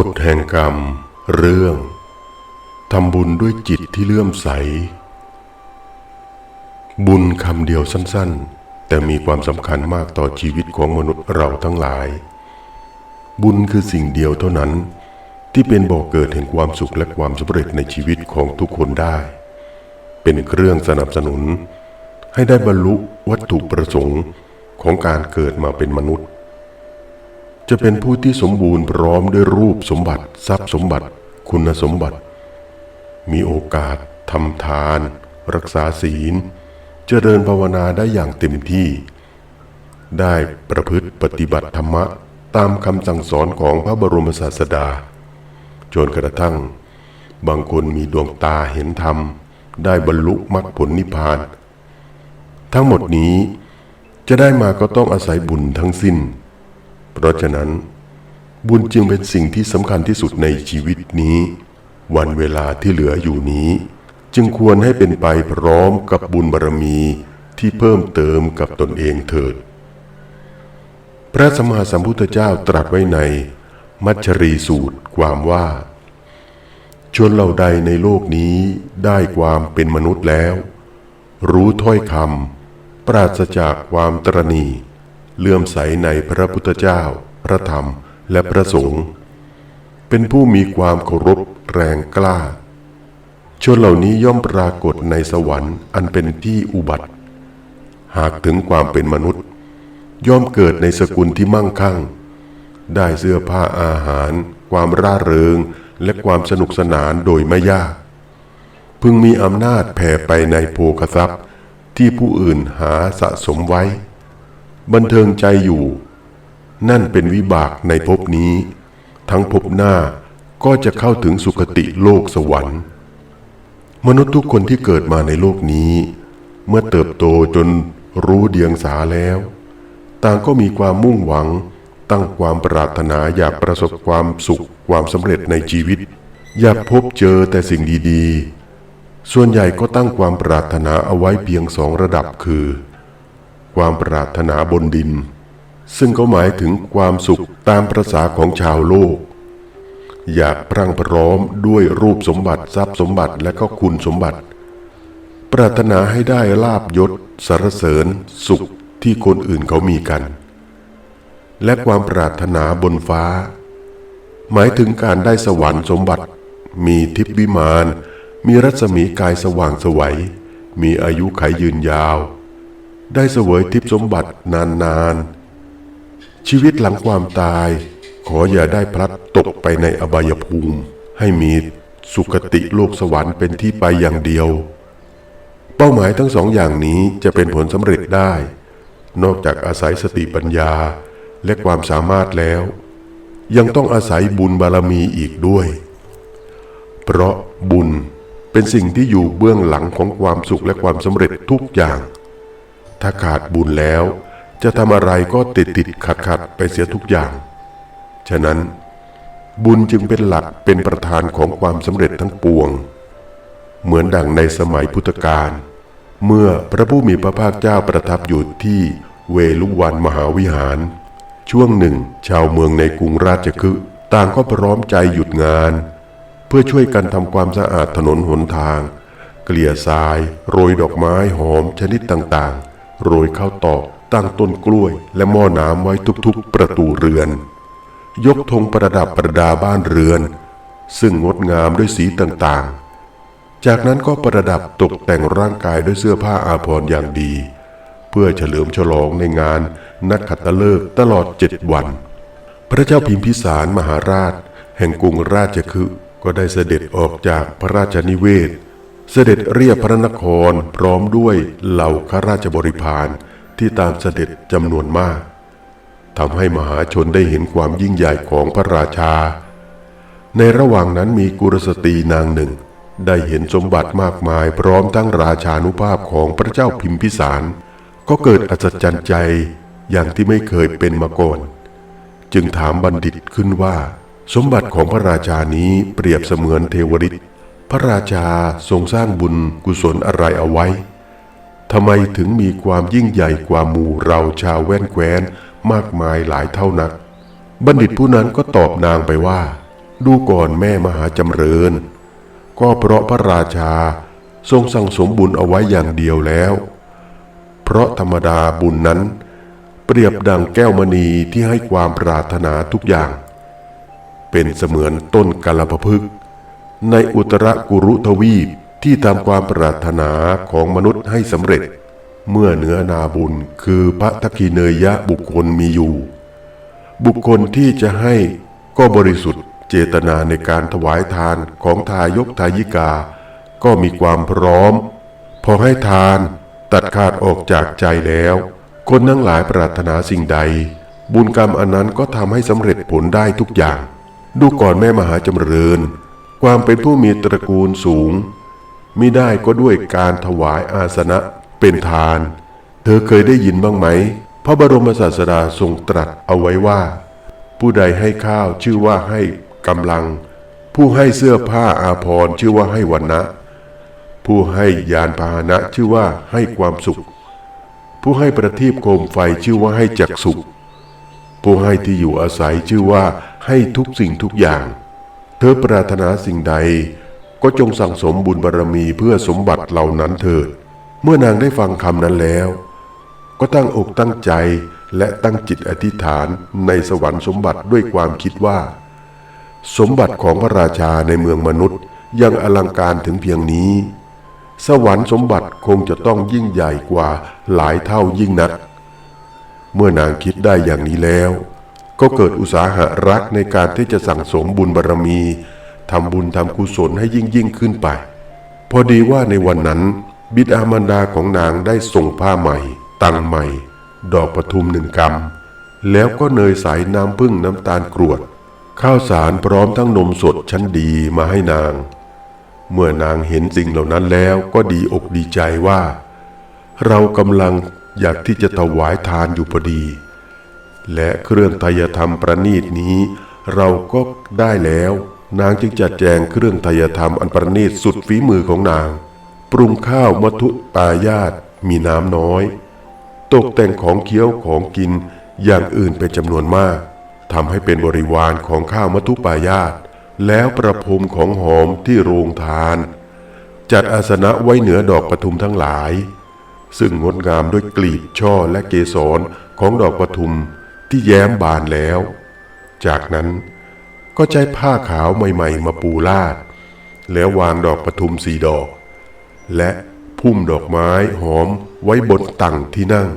กฎแห่งกรรม เรื่องทำบุญด้วยจิตที่เลื่อมใส บุญคำเดียวสั้นๆ แต่มีความสำคัญมากต่อชีวิตของมนุษย์เราทั้งหลาย บุญคือสิ่งเดียวเท่านั้น ที่เป็นบ่อกเกิดแห่งความสุขและความสำเร็จในชีวิตของทุกคนได้ เป็นเครื่องสนับสนุน ให้ได้บรรลุวัตถุประสงค์ของการเกิดมาเป็นมนุษย์ จะเป็นผู้ที่สมบูรณ์พร้อมด้วยรูปสมบัติ ทรัพย์สมบัติ คุณสมบัติ มีโอกาสทำทาน รักษาศีล เจริญภาวนาได้อย่างเต็มที่ ได้ประพฤติปฏิบัติธรรมะตามคำสั่งสอนของพระบรมศาสดา จนกระทั่ง บางคนมีดวงตาเห็นธรรม ได้บรรลุมรรคผลนิพพาน ทั้งหมดนี้จะได้มาก็ต้องอาศัยบุญทั้งสิ้น เพราะฉะนั้น บุญจึงเป็นสิ่งที่สำคัญที่สุดในชีวิตนี้ วันเวลาที่เหลืออยู่นี้ จึงควรให้เป็นไปพร้อมกับบุญบารมีที่เพิ่มเติมกับตนเองเถิด พระสัมมาสัมพุทธเจ้าตรัสไว้ใน มัชรีสูตรความว่า ชนเหล่าใดในโลกนี้ได้ความเป็นมนุษย์แล้ว รู้ถ้อยคำปราศจากความตรณี เลื่อมใสในพระพุทธเจ้า พระธรรมและพระสงฆ์เป็นผู้มีความเคารพแรงกล้า ชนเหล่านี้ย่อมปรากฏในสวรรค์อันเป็นที่อุบัติ หากถึงความเป็นมนุษย์ ย่อมเกิดในสกุลที่มั่งคั่ง ได้เสื้อผ้าอาหาร ความร่าเริงและความสนุกสนานโดยไม่ยาก พึงมีอำนาจแผ่ไปในโภคทรัพย์ที่ผู้อื่นหาสะสมไว้ บันเทิงใจอยู่ นั่นเป็นวิบากในภพนี้ ทั้งภพหน้าก็จะเข้าถึงสุคติโลกสวรรค์ มนุษย์ทุกคนที่เกิดมาในโลกนี้ เมื่อเติบโตจนรู้เดียงสาแล้ว ต่างก็มีความมุ่งหวัง ตั้งความปรารถนาอยากประสบความสุขความสำเร็จในชีวิต อยากพบเจอแต่สิ่งดีๆ ส่วนใหญ่ก็ตั้งความปรารถนาเอาไว้เพียงสองระดับคือ ความปรารถนาบนดิน ซึ่งก็หมายถึงความสุขตามประษาของชาวโลก อยากพรั่งพร้อมด้วยรูปสมบัติทรัพย์สมบัติและก็คุณสมบัติ ปรารถนาให้ได้ลาบยศสรรเสริญ สุขที่คนอื่นเขามีกัน และความปรารถนาบนฟ้า หมายถึงการได้สวรรค์สมบัติ มีทิพวิมานมีรัศมีกายสว่างสวัยมีอายุขัยยืนยาว ได้เสวยทิพสมบัตินานๆชีวิตหลังความตาย ขออย่าได้พลัดตกไปในอบายภูมิ ให้มีสุคติโลกสวรรค์เป็นที่ไปอย่างเดียว เป้าหมายทั้งสองอย่างนี้จะเป็นผลสำเร็จได้ นอกจากอาศัยสติปัญญาและความสามารถแล้ว ยังต้องอาศัยบุญบารมีอีกด้วย เพราะบุญเป็นสิ่งที่อยู่เบื้องหลังของความสุขและความสำเร็จทุกอย่าง ถ้าขาดบุญแล้ว จะทำอะไรก็ติดติดขัดขัดไปเสียทุกอย่าง ฉะนั้น บุญจึงเป็นหลักเป็นประธานของความสำเร็จทั้งปวง เหมือนดังในสมัยพุทธกาลเมื่อพระผู้มีพระภาคเจ้าประทับอยู่ที่เวลุวันมหาวิหาร ช่วงหนึ่ง ชาวเมืองในกรุงราชคฤห์ต่างก็พร้อมใจหยุดงาน เพื่อช่วยกันทำความสะอาดถนนหนทาง เกลี่ยทราย โรยดอกไม้หอมชนิดต่าง โรยข้าวตอกตั้งต้นกล้วย และหม้อน้ำไว้ทุกๆ ประตูเรือน ยกธงประดับประดาบ้านเรือน ซึ่งงดงามด้วยสีต่างๆ จากนั้นก็ประดับตกแต่งร่างกายด้วยเสื้อผ้าอาภรณ์อย่างดี เพื่อเฉลิมฉลองในงานนักขัตฤกษ์ตลอดเจ็ดวัน พระเจ้าพิมพิสารมหาราช แห่งกรุงราชคฤห์ก็ได้เสด็จออกจากพระราชนิเวศ เสด็จเรียบพระนครพร้อมด้วยเหล่าข้าราชบริพารที่ตามเสด็จจำนวนมากทำให้มหาชนได้เห็นความยิ่งใหญ่ของพระราชา ในระหว่างนั้นมีกุรสตรีนางหนึ่ง ได้เห็นสมบัติมากมายพร้อมทั้งราชานุภาพของพระเจ้าพิมพิสาร ก็เกิดอัศจรรย์ใจอย่างที่ไม่เคยเป็นมาก่อน จึงถามบัณฑิตขึ้นว่า สมบัติของพระราชานี้เปรียบเสมือนเทวฤทธิ์ พระราชาทรงสร้างบุญกุศลอะไรเอาไว้ทำไมถึงมีความยิ่งใหญ่กว่าหมู่เราชาวแว่นแคว้นมากมายหลายเท่านัก บัณฑิตผู้นั้นก็ตอบนางไปว่า ดูก่อนแม่มหาจำเริญ ก็เพราะพระราชาทรงสั่งสมบุญเอาไว้อย่างเดียวแล้ว เพราะธรรมดาบุญนั้น เปรียบดังแก้วมณีที่ให้ความปรารถนาทุกอย่าง เป็นเสมือนต้นกาลปพึกษ์ ในอุตรกุรุทวีปที่ทำความปรารถนาของมนุษย์ให้สำเร็จ เมื่อเนื้อนาบุญคือพระทักขิเนยยะบุคคลมีอยู่ บุคคลที่จะให้ก็บริสุทธิ์เจตนาในการถวายทานของทายกทายิกา ก็มีความพร้อม พอให้ทานตัดขาดออกจากใจแล้ว คนทั้งหลายปรารถนาสิ่งใด บุญกรรมอันนั้นก็ทำให้สำเร็จผลได้ทุกอย่าง ดูก่อนแม่มหาจำเริญ ความเป็นผู้มีตระกูลสูงมิได้ก็ด้วยการถวายอาสนะเป็นทาน เธอเคยได้ยินบ้างไหม พระบรมศาสดาทรงตรัสเอาไว้ว่า ผู้ใดให้ข้าวชื่อว่าให้กำลัง ผู้ให้เสื้อผ้าอาภรณ์ชื่อว่าให้วันนะผู้ให้ยานพาหนะชื่อว่าให้ความสุข ผู้ให้ประทีปโคมไฟชื่อว่าให้จักสุข ผู้ให้ที่อยู่อาศัยชื่อว่าให้ทุกสิ่งทุกอย่าง อปรารถนาสิ่งใด ก็จงสั่งสมบุญบารมีเพื่อสมบัติเหล่านั้นเถิด เมื่อนางได้ฟังคำนั้นแล้ว ก็ตั้งอกตั้งใจและตั้งจิตอธิษฐานในสวรรค์สมบัติด้วยความคิดว่า สมบัติของพระราชาในเมืองมนุษย์ยังอลังการถึงเพียงนี้ สวรรค์สมบัติคงจะต้องยิ่งใหญ่กว่าหลายเท่ายิ่งนัก เมื่อนางคิดได้อย่างนี้แล้ว ก็เกิดอุตสาหะรักในการที่จะสั่งสมบุญบารมีทำบุญทำกุศลให้ยิ่งยิ่งขึ้นไป พอดีว่าในวันนั้น บิดามารดาของนางได้ส่งผ้าใหม่ ตังใหม่ ดอกปทุมหนึ่งกำแล้วก็เนยใสน้ำพึ่งน้ำตาลกรวด ข้าวสารพร้อมทั้งนมสดชั้นดีมาให้นาง เมื่อนางเห็นสิ่งเหล่านั้นแล้วก็ดีอกดีใจว่า เรากำลังอยากที่จะถวายทานอยู่พอดี และเครื่องไทยธรรมประณีตนี้ เราก็ได้แล้ว นางจึงจัดแจงเครื่องไทยธรรมอันประณีตสุดฝีมือของนาง ปรุงข้าวมัทุปายาตมีน้ำน้อย ตกแต่งของเคี้ยวของกินอย่างอื่นเป็นจำนวนมากทำให้เป็นบริวารของข้าวมัทุปายาตแล้วประพรมของหอมที่โรงทาน จัดอาสนะไว้เหนือดอกปทุมทั้งหลาย ซึ่งงดงามด้วยกลีบช่อและเกสรของดอกปทุม ที่แย้มบานแล้ว จากนั้นก็ใช้ผ้าขาวใหม่ ๆ มาปูลาด แล้ววางดอกปทุมสีดอก และพุ่มดอกไม้หอมไว้บนตั้งที่นั่ง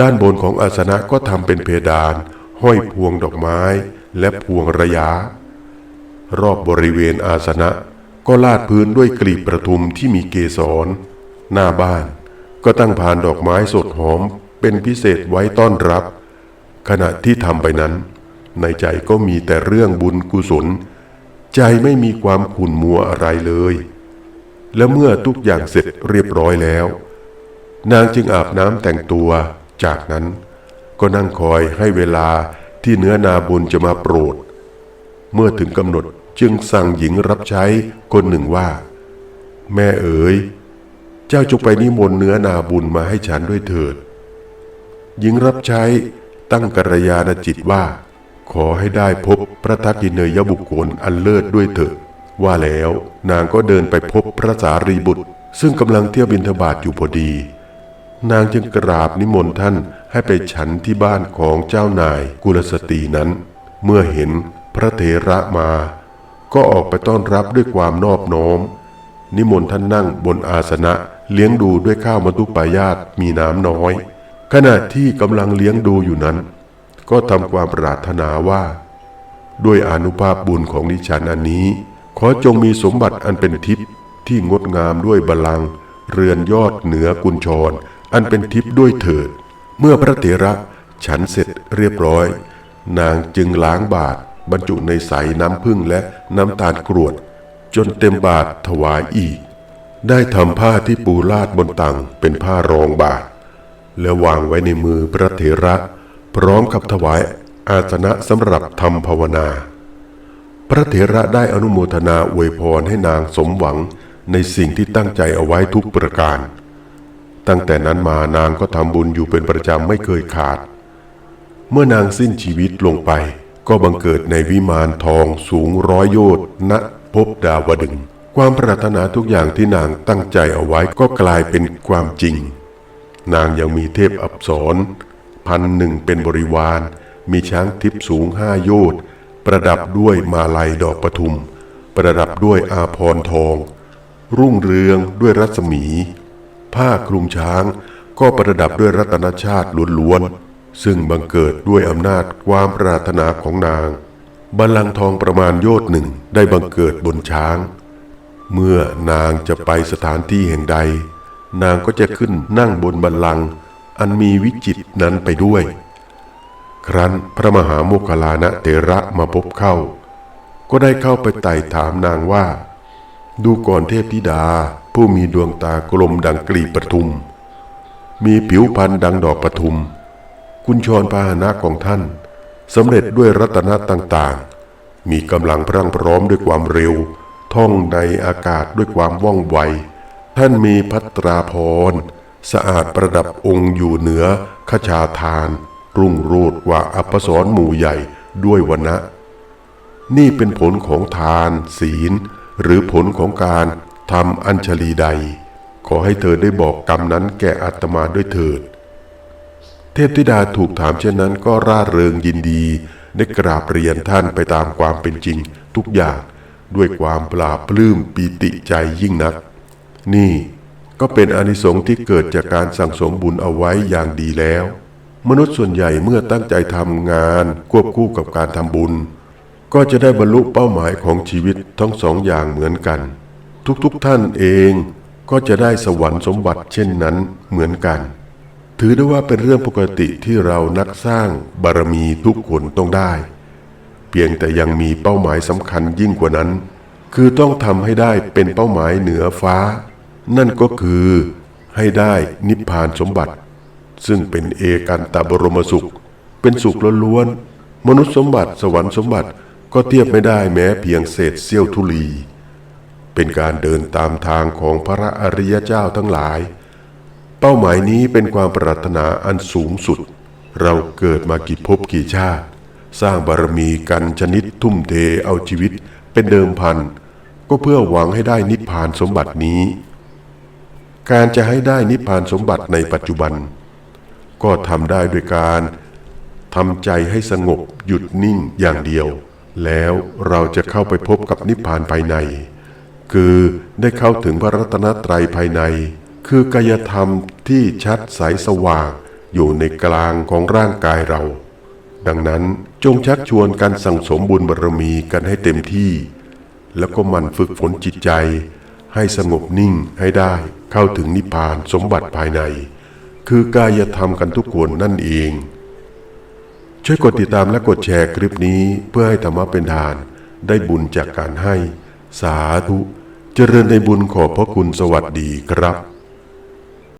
ด้านบนของอาสนะก็ทำเป็นเพดาน ห้อยพวงดอกไม้และพวงระยะ รอบบริเวณอาสนะก็ลาดพื้นด้วยกลีบประทุมที่มีเกสร หน้าบ้าน ก็ตั้งพานดอกไม้สดหอมเป็นพิเศษไว้ต้อนรับ ขณะที่ทำไปนั้น ในใจก็มีแต่เรื่องบุญกุศล ใจไม่มีความขุ่นมัวอะไรเลย และเมื่อทุกอย่างเสร็จเรียบร้อยแล้ว นางจึงอาบน้ำแต่งตัว จากนั้นก็นั่งคอยให้เวลาที่เนื้อนาบุญจะมาโปรด เมื่อถึงกำหนดจึงสั่งหญิงรับใช้คนหนึ่งว่า แม่เอ๋ย เจ้าจงไปนิมนต์เนื้อนาบุญมาให้ฉันด้วยเถิด หญิงรับใช้ ตั้งกัลยาณจิตว่า ขอให้ได้พบพระทักษิเนยบุคคลอันเลิศด้วยเถิดว่าแล้วนางก็เดินไปพบพระสารีบุตร ซึ่งกำลังเที่ยวบินทบาทอยู่พอดี นางจึงกราบนิมนต์ท่านให้ไปฉันที่บ้านของเจ้านายกุลสตรีนั้น เมื่อเห็นพระเถระมา ก็ออกไปต้อนรับด้วยความนอบน้อม นิมนต์ท่านนั่งบนอาสนะเลี้ยงดูด้วยข้าวมัทุปายาตมีน้ำน้อย ขณะที่กำลังเลี้ยงดูอยู่นั้น ก็ทำความปรารถนาว่า ด้วยอนุภาพบุญของดิฉันอันนี้ ขอจงมีสมบัติอันเป็นทิพย์ที่งดงามด้วยบาลัง เรือนยอดเหนือกุญชร อันเป็นทิพย์ด้วยเถิด เมื่อพระเถระฉันเสร็จเรียบร้อย นางจึงล้างบาตรบรรจุในใสน้ำพึ่งและน้ำตาลกรวด จนเต็มบาตรถวายอีก ได้ทำผ้าที่ปูลาดบนตังเป็นผ้ารองบาตร แล้ววางไว้ในมือพระเถระ พร้อมกับถวายอาสนะสำหรับทำภาวนา พระเถระได้อนุโมทนาอวยพรให้นางสมหวังในสิ่งที่ตั้งใจเอาไว้ทุกประการ ตั้งแต่นั้นมานางก็ทำบุญอยู่เป็นประจำไม่เคยขาด เมื่อนางสิ้นชีวิตลงไป ก็บังเกิดในวิมานทองสูงร้อยโยชน์ณภพดาวดึง ความปรารถนาทุกอย่างที่นางตั้งใจเอาไว้ก็กลายเป็นความจริง นางยังมีเทพอับสรพันหนึ่งเป็นบริวาร มีช้างทิพย์สูงห้าโยชน์ประดับด้วยมาลัยดอกปทุม ประดับด้วยอาพรทอง รุ่งเรืองด้วยรัศมี ผ้าคลุมช้างก็ประดับด้วยรัตนชาติล้วนๆ ซึ่งบังเกิดด้วยอำนาจความปรารถนาของนางบัลลังก์ทองประมาณโยชน์หนึ่งได้บังเกิดบนช้าง เมื่อนางจะไปสถานที่แห่งใด นางก็จะขึ้นนั่งบนบัลลังก์อันมีวิจิตนั้นไปด้วย ครั้นพระมหาโมคคลานะเตระมาพบเข้า ก็ได้เข้าไปไต่ถามนางว่า ดูก่อนเทพธิดาผู้มีดวงตากลมดังกลีบปทุม มีผิวพรรณดังดอกปทุมกุญชรพาหนะของท่านสำเร็จด้วยรัตนะต่างๆ มีกำลังพรั่งพร้อมด้วยความเร็ว ท่องในอากาศด้วยความว่องไว ท่านมีพัตราพร สะอาดประดับองค์อยู่เหนือขชาทาน รุ่งโรดว่าอัปสรหมู่ใหญ่ด้วยวนะ นี่เป็นผลของทาน ศีล หรือผลของการทำอัญชลีใด ขอให้เธอได้บอกกรรมนั้นแก่อาตมาด้วยเถิด เทพธิดาถูกถามเช่นนั้นก็ร่าเริงยินดี ได้กราบเรียนท่านไปตามความเป็นจริงทุกอย่างด้วยความปลาบปลื้มปีติใจยิ่งนัก นี่ก็เป็นอนิสงส์ที่เกิดจากการสั่งสมบุญเอาไว้อย่างดีแล้ว มนุษย์ส่วนใหญ่เมื่อตั้งใจทำงานควบคู่กับการทำบุญ ก็จะได้บรรลุเป้าหมายของชีวิตทั้งสองอย่างเหมือนกัน ทุกๆทท่านเองก็จะได้สวรรค์สมบัติเช่นนั้นเหมือนกัน ถือได้ว่าเป็นเรื่องปกติที่เรานักสร้างบารมีทุกคนต้องได้ เพียงแต่ยังมีเป้าหมายสำคัญยิ่งกว่านั้น คือต้องทำให้ได้เป็นเป้าหมายเหนือฟ้า นั่นก็คือให้ได้นิพพานสมบัติ ซึ่งเป็นเอกันตบรมสุข เป็นสุขล้วนๆมนุษย์สมบัติสวรรค์สมบัติก็เทียบไม่ได้แม้เพียงเศษเสี้ยวธุลี เป็นการเดินตามทางของพระอริยเจ้าทั้งหลาย เป้าหมายนี้เป็นความปรารถนาอันสูงสุด เราเกิดมากี่ภพกี่ชาติ สร้างบารมีกันชนิดทุ่มเทเอาชีวิตเป็นเดิมพัน ก็เพื่อหวังให้ได้นิพพานสมบัตินี้ การจะให้ได้นิพพานสมบัติในปัจจุบัน ก็ทำได้โดยการทำใจให้สงบหยุดนิ่งอย่างเดียว แล้วเราจะเข้าไปพบกับนิพพานภายใน คือได้เข้าถึงพระรัตนตรัยภายใน คือกายธรรมที่ชัดใสสว่างอยู่ในกลางของร่างกายเรา ดังนั้นจงชักชวนการสั่งสมบุญบารมีกันให้เต็มที่ แล้วก็มันฝึกฝนจิตใจ ให้สงบนิ่งให้ได้ เข้าถึงนิพพานสมบัติภายใน คือกายธรรมกันทุกคนนั่นเอง ช่วยกดติดตามและกดแชร์คลิปนี้เพื่อให้ธรรมะเป็นทาน ได้บุญจากการให้ สาธุ เจริญในบุญขอบพระคุณสวัสดีครับ